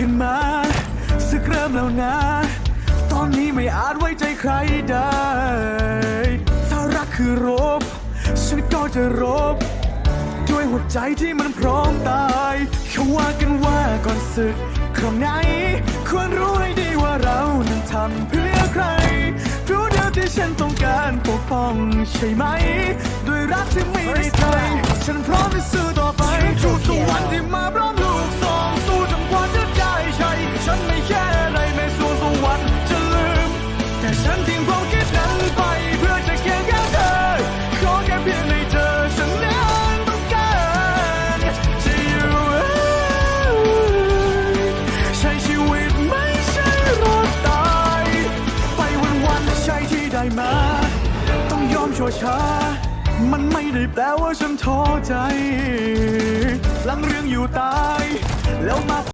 ขึ้นมาสึกเริ่มแล้วนะ ตอนนี้ไม่อาจไว้ใจใครได้ ถ้ารักคือรบ ฉันก็จะรบ ด้วยหัวใจที่มันพร้อมตายเขาว่ากันว่าก่อนศึกครั้งไหน ควรรู้ให้ดีว่าเรานั้นทำเพื่อใครรู้เดียวที่ฉันต้องการปกป้องใช่ไหม ด้วยรักที่ไม่ได้ใจ ฉันพร้อมที่สู้ต่อ ได้มา ต้องยอมชั่วช้า มันไม่ได้แปลว่าฉันท้อใจ หลังเรื่องอยู่ตาย แล้วมา